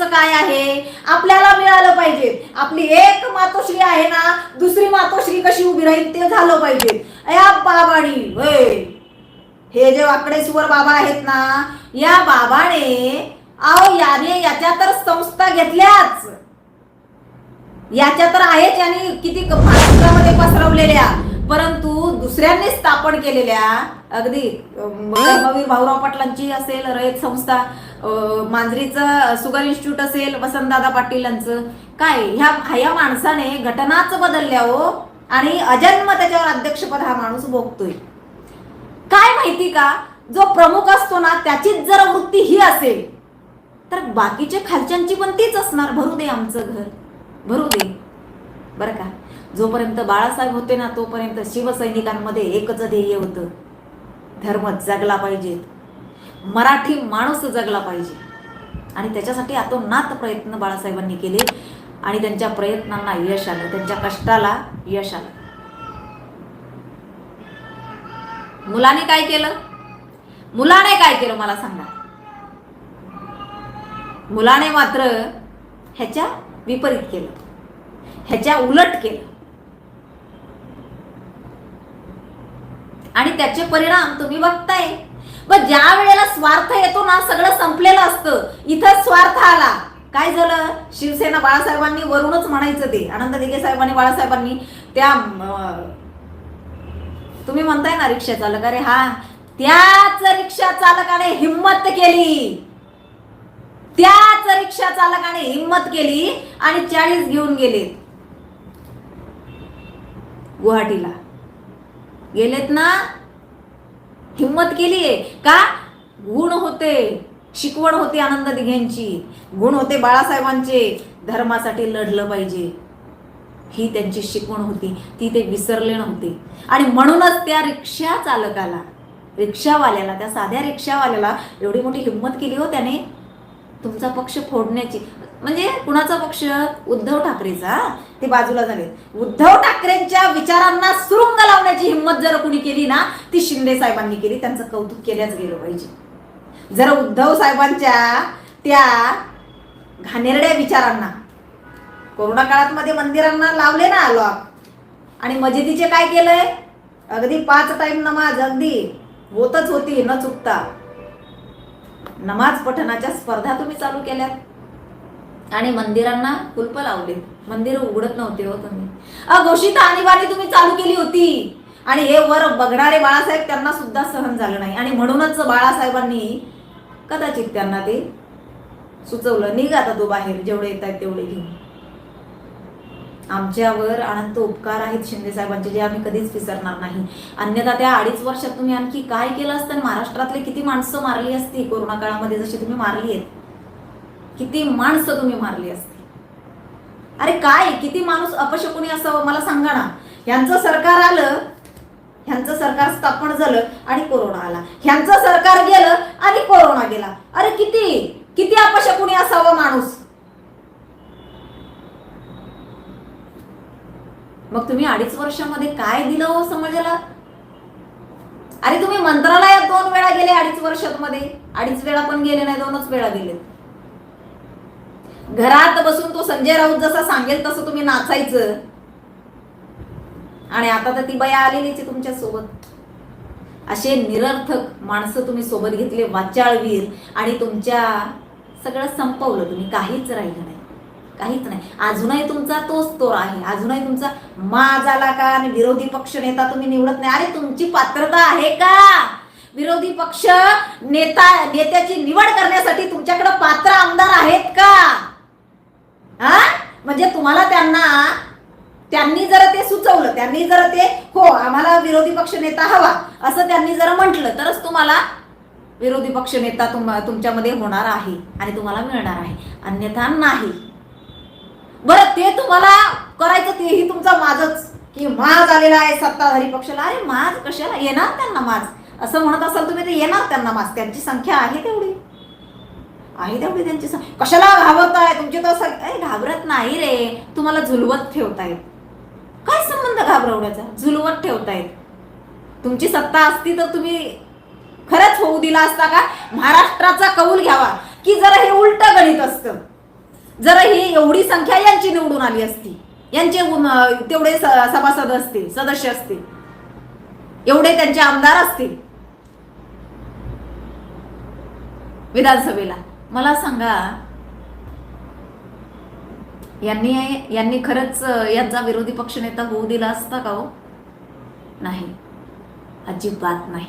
आमचं काय आहे? आपल्याला मिळालं पाहिजे. आपली एक मातोश्री आहे ना दुसरी मातोश्री कशी उभी राहील ते झालं पाहिजे. या बाबाडी हे जे वाकडेश्वर बाबा आहेत ना या बाबाने अहो याने याच्या तर संस्था घेतल्याच. याच्या तर आहेत यांनी किती महाराष्ट्रामध्ये पसरवलेल्या. परंतु दुसऱ्यांनी स्थापन केलेल्या अगदी कर्मवीर भाऊराव पाटलांची असेल रयत संस्था मांजरीचं सुगर इन्स्टिट्यूट असेल वसंतदादा पाटील यांचं काय ह्या ह्या माणसाने घटनाच बदलल्या हो आणि अजन्म त्याच्यावर अध्यक्षपद हा माणूस भोगतोय. काय माहिती का? जो प्रमुख असतो ना त्याचीच जर वृत्ती ही असेल तर बाकीच्या खालच्यांची पण तीच असणार. भरू दे आमचं घर. भरू दे. बरं का? जोपर्यंत बाळासाहेब होते ना तोपर्यंत शिवसैनिकांमध्ये एकच ध्येय होतं. धर्म जगला पाहिजे. मराठी माणूस जगला पाहिजे. आणि त्याच्यासाठी अतोनात प्रयत्न बाळासाहेबांनी केले आणि त्यांच्या प्रयत्नांना यश आलं. त्यांच्या कष्टाला यश आलं. मुलाने काय केलं? मुलाने काय केलं मला सांगा. मुलाने मात्र ह्याच्या विपरीत केलं. ह्याच्या उलट केलं. आणि त्याचे परिणाम तुम्ही बघताय. पण ज्या वेळेला स्वार्थ येतो ना सगळं संपलेलं असतं. इथं स्वार्थ आला. काय झालं? शिवसेना बाळासाहेबांनी वरूनच म्हणायचं ते. आनंद दिघे साहेबांनी बाळासाहेबांनी त्या तुम्ही म्हणताय ना रिक्षा चालक. अरे हा त्याच रिक्षा चालकाने हिंमत केली. त्याच रिक्षा चालकाने हिंमत केली आणि चाळीस घेऊन गेले गुवाहाटीला. गेलेत ना? हिंमत केलीये का? गुण होते. शिकवण होते आनंद दिघ्यांची गुण होते बाळासाहेबांचे. धर्मासाठी लढलं पाहिजे. ही त्यांची शिकवण होती. ती ते विसरले नव्हते. आणि म्हणूनच त्या रिक्षा चालकाला रिक्षावाल्याला त्या साध्या रिक्षावाल्याला एवढी मोठी हिंमत केली हो त्याने. तुमचा पक्ष फोडण्याची. म्हणजे कुणाचा पक्ष? उद्धव ठाकरेचा. ते बाजूला झाले. उद्धव ठाकरेंच्या विचारांना सुरुंग लावण्याची हिंमत जर कुणी केली ना ती शिंदे साहेबांनी केली. त्यांचं कौतुक केल्याच गेलं पाहिजे. जर उद्धव साहेबांच्या त्या घाणेरड्या विचारांना कोरोना काळात मध्ये मंदिरांना लावले ना लॉक आणि मजिदीचे काय केलंय? अगदी पाच टाइम नमाज अगदी होतच होती न चुकता. नमाज पठणाच्या स्पर्धा तुम्ही चालू केल्यात. आणि मंदिरांना कुलप लावले. मंदिर उघडत नव्हते हो तुम्ही. अघोषित आणीबाणी तुम्ही चालू केली होती. आणि हे वर बघणारे बाळासाहेब त्यांना सुद्धा सहन झालं नाही. आणि म्हणूनच बाळासाहेबांनी कदाचित त्यांना ते सुचवलं. निघ आता तो बाहेर जेवढे येत आहेत तेवढे घेऊन. आमच्यावर अनंत उपकार आहेत शिंदे साहेबांचे जे आम्ही कधीच विसरणार नाही. अन्यथा त्या अडीच वर्षात तुम्ही आणखी काय केलं असतं? आणि महाराष्ट्रातले किती माणसं मारली असती कोरोना काळामध्ये जशी तुम्ही मारली आहेत? किती माणसं तुम्ही मारली असती अरे काय? किती माणूस अपशकुनी असावं? मला सांगा ना. ह्यांचं सरकार आलं ह्यांचं सरकार स्थापन झालं आणि कोरोना आला. ह्यांचं सरकार गेलं आणि कोरोना गेला. अरे किती? किती अपशकुनी असावं माणूस? मग तुम्ही अडीच वर्षामध्ये काय दिलं हो समाजाला? अरे तुम्ही मंत्रालयात दोन वेळा गेले अडीच वर्षात मध्ये अडीच वेळा पण गेले नाही दोनच वेळा गेले घरात बसून तो संजय राऊत जसा सांगेल तसं तुम्ही नाचायचं. आणि आता तर ती बया आलेलीच आहे तुमच्यासोबत. असे निरर्थक माणसं तुम्ही सोबत घेतले वाचाळवीर. आणि तुमच्या सगळं संपवलं. तुम्ही काहीच राहिलं नाही. काहीच नाही. अजूनही तुमचा तोच तोर आहे. अजूनही तुमचा माज आला का? आणि विरोधी पक्ष नेता तुम्ही निवडत नाही. अरे तुमची पात्रता आहे का? विरोधी पक्ष नेता नेत्याची निवड करण्यासाठी तुमच्याकडे पात्र आमदार आहेत का हा म्हणजे तुम्हाला त्यांना त्यांनी जर ते सुचवलं त्यांनी जर ते हो आम्हाला विरोधी पक्ष नेता हवा असं त्यांनी जर म्हटलं तरच तुम्हाला विरोधी पक्ष नेता तुम तुमच्यामध्ये होणार आहे आणि तुम्हाला मिळणार आहे. अन्यथा नाही. बरं ते तुम्हाला करायचं तेही तुमचा माझच की माज आलेला आहे सत्ताधारी पक्षाला. अरे माज कशाला? येणार त्यांना माज असं म्हणत असाल तुम्ही ते येणार त्यांना माज त्यांची संख्या आहे तेवढी. आहे तेवढी त्यांची संख्या. कशाला घाबरताय? तुमचे तर घाबरत नाही रे. तुम्हाला झुलवत ठेवतायत. काय संबंध घाबरवण्याचा? झुलवत ठेवतायत तुमची सत्ता असती तर तुम्ही खरंच होऊ दिला असता का? महाराष्ट्राचा कौल घ्यावा. की जरा हे उलट गणित असतं. जर ही एवढी संख्या यांची निवडून आली असती. यांचे तेवढे सभासद असतील सदस्य असतील. एवढे त्यांचे आमदार असतील. विधानसभेला. मला सांगा यांनी यांनी खरंच यांचा विरोधी पक्षनेता होऊ दिला असता का हो? नाही. अजिबात नाही.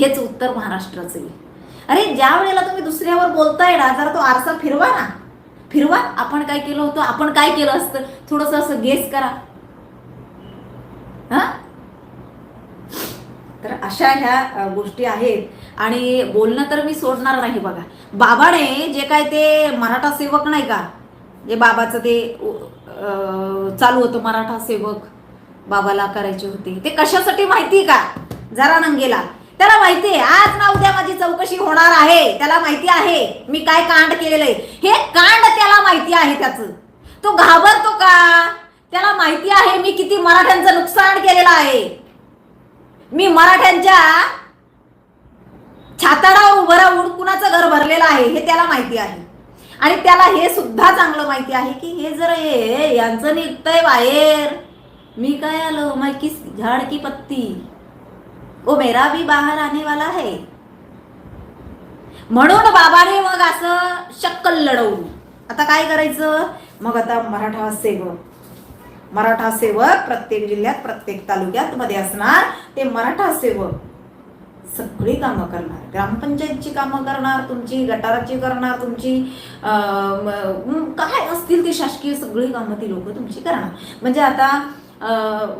हेच उत्तर महाराष्ट्राचं आहे अरे ज्या वेळेला तुम्ही दुसऱ्यावर बोलताय ना जरा तो आरसा फिरवा ना. फिरवा. आपण काय केलं होतं? आपण काय केलं असतं? थोडस असं गेस करा. हा? तर अशा ह्या गोष्टी आहेत. आणि बोलणं तर मी सोडणार नाही बघा. बाबाने जे काय ते मराठा सेवक नाही का जे बाबाचं ते चालू होतं मराठा सेवक बाबाला करायचे होते. ते कशासाठी माहिती का? जरा नंगेला. त्याला माहिती आहे आज ना उद्या माझी चौकशी होणार आहे. त्याला माहिती आहे मी काय कांड केलेलं आहे. हे कांड त्याला माहिती आहे त्याचं. तो घाबरतो का? त्याला माहिती आहे मी किती मराठ्यांचं नुकसान केलेलं आहे. मी मराठ्यांच्या छाताडावर उभं राहून कुणाचं घर भरलेलं आहे हे त्याला माहिती आहे. आणि त्याला हे सुद्धा चांगलं माहिती आहे की हे जर हे यांचं निघतंय बाहेर. मी काय आलो? मैं की झाड की पत्ती. ओ मेरा भी बाहेर आने वाला है. म्हणून बाबाने मग असं शक्कल लढवली आता काय करायचं? मग आता मराठा सेवक. मराठा सेवक प्रत्येक जिल्ह्यात प्रत्येक तालुक्यात मध्ये असणार ते मराठा सेवक. सगळी कामं करणार. ग्रामपंचायतची कामं करणार तुमची गटाराची करणार तुमची काय असतील ती शासकीय सगळी कामं ती लोक तुमची करणार. म्हणजे आता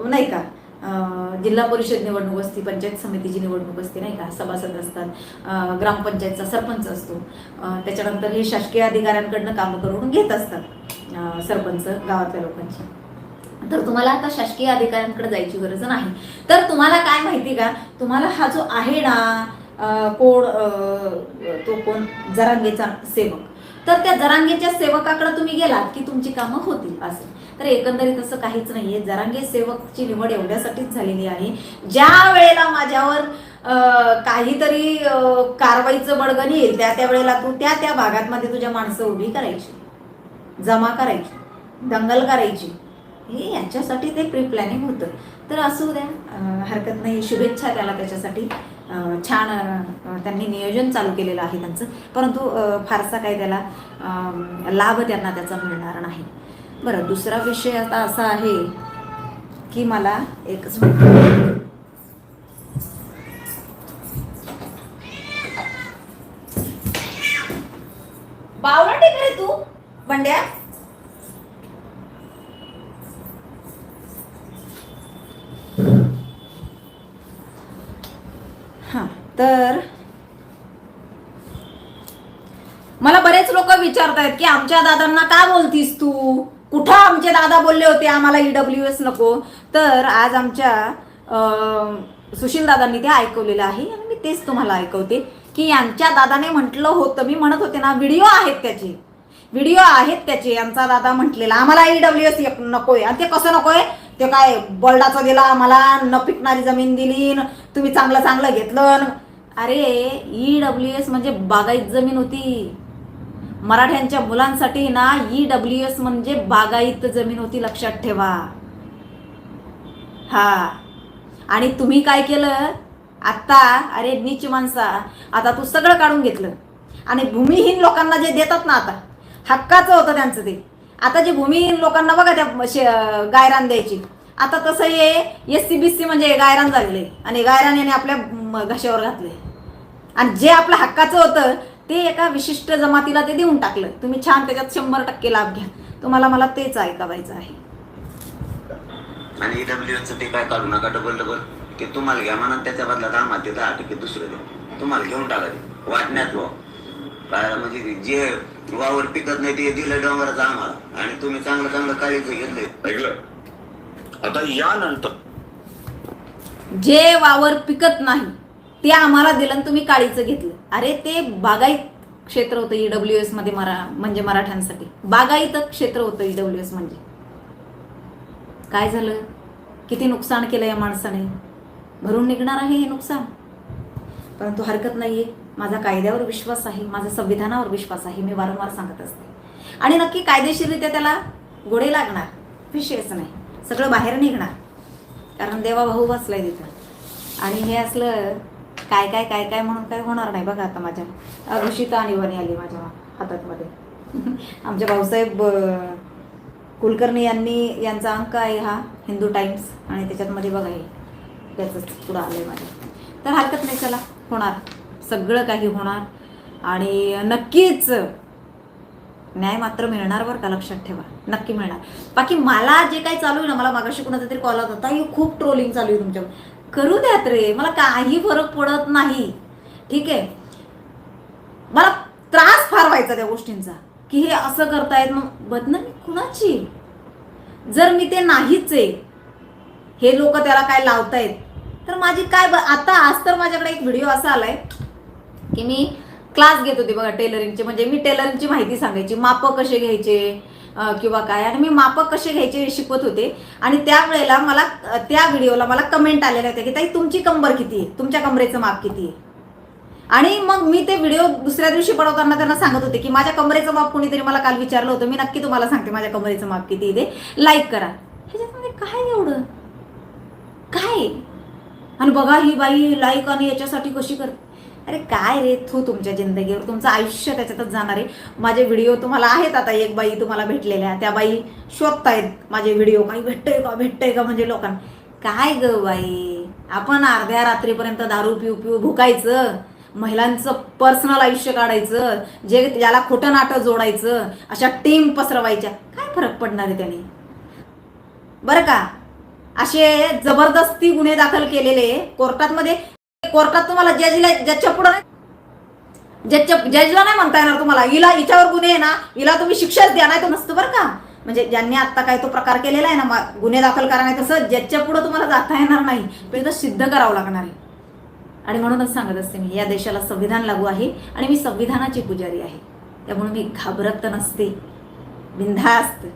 नाही का जिल्हा परिषद निवडणूक असते पंचायत समितीची निवडणूक असते नाही का सभासद असतात ग्रामपंचायतचा सरपंच असतो. त्याच्यानंतर हे शासकीय अधिकाऱ्यांकडनं कामं करून घेत असतात सरपंच गावातल्या लोकांची. तर तुम्हाला आता शासकीय अधिकाऱ्यांकडे जायची गरज नाही. तर तुम्हाला काय माहिती का? तुम्हाला हा जो आहे ना कोण तो कोण? जरांगेचा सेवक. तर त्या जरांगेच्या सेवकाकडे तुम्ही गेलात की तुमची कामं होतील असं. तर एकंदरीत असं काहीच नाहीये. जरांगे सेवकची निवड एवढ्यासाठीच झालेली आहे. ज्या वेळेला माझ्यावर काहीतरी कारवाईचं बडगण येईल त्या त्या वेळेला तू त्या त्या भागातमध्ये तुझ्या माणसं उभी करायची. जमा करायची. दंगल करायची. हे यांच्यासाठी ते प्री प्लॅनिंग होतं. तर असू द्या हरकत नाही. शुभेच्छा त्याला त्याच्यासाठी. छान त्यांनी नियोजन चालू केलेलं आहे त्यांचं. परंतु फारसा काही त्याला लाभ त्यांना त्याचा मिळणार नाही. बरं दुसरा विषय आता असा आहे की मला एकच मिनिट बावळट रे तू बंड्या हां तर मला बरेच लोक विचारतायत की आमच्या दादांना का बोलतीस तू? कुठं आमचे दादा बोलले होते? आम्हाला ईडब्ल्यू एस नको. तर आज आमच्या सुशील दादांनी ते ऐकवलेलं आहे. आणि मी तेच तुम्हाला ऐकवते की यांच्या दादाने म्हटलं होतं. मी म्हणत होते ना व्हिडिओ आहेत त्याचे. व्हिडिओ आहेत त्याचे. यांचा दादा म्हटलेला आम्हाला ईडब्ल्यू एस नकोय. आणि ते कसं नकोय? ते काय बर्डाचं दिला आम्हाला न पिकणारी जमीन दिली तुम्ही चांगलं चांगलं घेतलं अरे अरे डब्ल्यू एस म्हणजे बागायत जमीन होती. मराठ्यांच्या मुलांसाठी ना ई डब्ल्यू एस म्हणजे बागायत जमीन होती लक्षात ठेवा. हा. आणि तुम्ही काय केलं? आता अरे नीच माणसा आता तू सगळं काढून घेतलं. आणि भूमिहीन लोकांना जे देतात ना आता हक्काचं होतं त्यांचं ते. आता जे भूमिहीन लोकांना बघा त्या गायरान द्यायची. आता तसं हे एस सी बी सी म्हणजे गायरान झालेले आणि गायरान याने आपल्या घशावर घातले आणि जे आपलं हक्काचं होतं ते एका विशिष्ट जमातीला ते देऊन टाकलं. तुम्ही छान त्याच्यात शंभर टक्के लाभ घ्या. तुम्हाला मला तेच ऐकावायचं आहे. आणि ईडब्ल्यूचं ते काय काढू नका डबल डबल ते तुम्हाला घ्या म्हणा त्याच्या बदल्यात आम्हाला ते दहा टक्के दुसरे द्या. तुम्हाला घेऊन टाका ते. वाटण्यात वा. काय म्हणजे जे वावर पिकत नाही ते दिलं डोंगराचं आम्हाला. आणि तुम्ही चांगलं चांगलं काळीचं घेतलंय. ऐकलं? आता यानंतर जे वावर पिकत नाही ते आम्हाला दिलं आणि तुम्ही काळीचं घेतलं. अरे ते बागायत क्षेत्र होतं ईडब्ल्यू एसमध्ये मरा म्हणजे मराठ्यांसाठी. बागायत क्षेत्र होतं ईडब्ल्यू एस म्हणजे. काय झालं? किती नुकसान केलं या माणसाने? भरून निघणार आहे हे नुकसान. परंतु हरकत नाहीये. माझा कायद्यावर विश्वास आहे. माझा संविधानावर विश्वास आहे. मी वारंवार सांगत असते. आणि नक्की कायदेशीररित्या त्याला गोडे लागणार. विषयच नाही. सगळं बाहेर निघणार. कारण देवा भाऊ बसलाय तिथं. आणि हे असलं काय काय काय काय म्हणून काय होणार नाही बघा आता माझ्या. अघोषित आणीबाणी आली माझ्या हातात मध्ये आमच्या भाऊसाहेब कुलकर्णी यांनी यांचा अंक आहे हा हिंदू टाइम्स आणि त्याच्यातमध्ये बघा हे त्याचंच पुढं आलं आहे माझ्या तर हरकत नाही चला होणार. सगळं काही होणार. आणि नक्कीच न्याय मात्र मिळणार बरं का लक्षात ठेवा. नक्की मिळणार. बाकी मला जे काही चालू आहे ना मला मागाशी कुणाचा तरी कॉल होता. ही खूप ट्रोलिंग चालू आहे तुमच्यावर. करू द्यात रे. मला काही फरक पडत नाही. ठीक आहे? मला त्रास फार व्हायचा त्या गोष्टींचा. की हे असं करतायत मग बदनामी कुणाची? जर मी ते नाहीच आहे हे लोक त्याला काय लावतायत तर माझी काय ब- आता आज तर माझ्याकडे एक व्हिडिओ असा आलाय की मी क्लास घेत होते बघा टेलरिंगचे. म्हणजे मी टेलरिंगची माहिती सांगायची मापं कसे घ्यायचे किंवा काय. आणि मी मापं कसे घ्यायचे हे शिकवत होते. आणि त्यावेळेला मला त्या व्हिडिओला मला कमेंट आलेल्या होत्या की ताई तुमची कंबर किती आहे? तुमच्या कमरेचं माप किती आहे? आणि मग मी ते व्हिडिओ दुसऱ्या दिवशी बनवताना त्यांना सांगत होते की माझ्या कमरेचं माप कोणीतरी मला काल विचारलं होतं. मी नक्की तुम्हाला सांगते माझ्या कमरेचं माप किती आहे ते. लाईक करा. ह्याच्यामध्ये काय एवढं? काय आणि बघा ही बाई लाईक आणि याच्यासाठी कशी करते अरे काय रे थू तुमच्या जिंदगीवर तुमचं आयुष्य त्याच्यातच जाणार आहे. माझे व्हिडिओ तुम्हाला आहेत आता एक बाई तुम्हाला भेटलेल्या त्या बाई शोधतायत माझे व्हिडिओ काही भेटतंय का भेटतंय का? म्हणजे लोकांना. काय ग बाई? आपण अर्ध्या रात्रीपर्यंत दारू पिऊ पिऊ भुकायचं महिलांचं पर्सनल आयुष्य काढायचं जे ज्याला खोटं नाटं जोडायचं अशा टीम पसरवायच्या. काय फरक पडणार आहे त्याने? बरं का? असे जबरदस्ती गुन्हे दाखल केलेले कोर्टात मध्ये कोर्टात तुम्हाला जजला जजच्या पुढं नाही जजच्या जजला नाही म्हणता येणार तुम्हाला. हिला हिच्यावर गुन्हे आहे ना हिला तुम्ही शिक्षाच द्या नाही तर नसतं बरं का. म्हणजे ज्यांनी आता काय तो प्रकार केलेला आहे ना गुन्हे दाखल करा नाही तसं जजच्या पुढं तुम्हाला जाता येणार नाही. पण सिद्ध करावं लागणार आहे. आणि म्हणूनच सांगत असते मी या देशाला संविधान लागू आहे आणि मी संविधानाची पुजारी आहे. त्यामुळे मी घाबरत नसते नसते. बिनधास्त.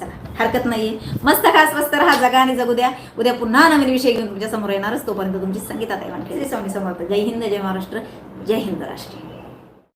चला हरकत नाहीये. मस्त खास मस्त राहा जगा आणि जगू द्या. उद्या पुन्हा नवीन विषय घेऊन तुमच्यासमोर येणारच तोपर्यंत तुमची संगीतात ताई वानखेडे. स्वामी समर्थ. जय हिंद जय महाराष्ट्र जय हिंद राष्ट्र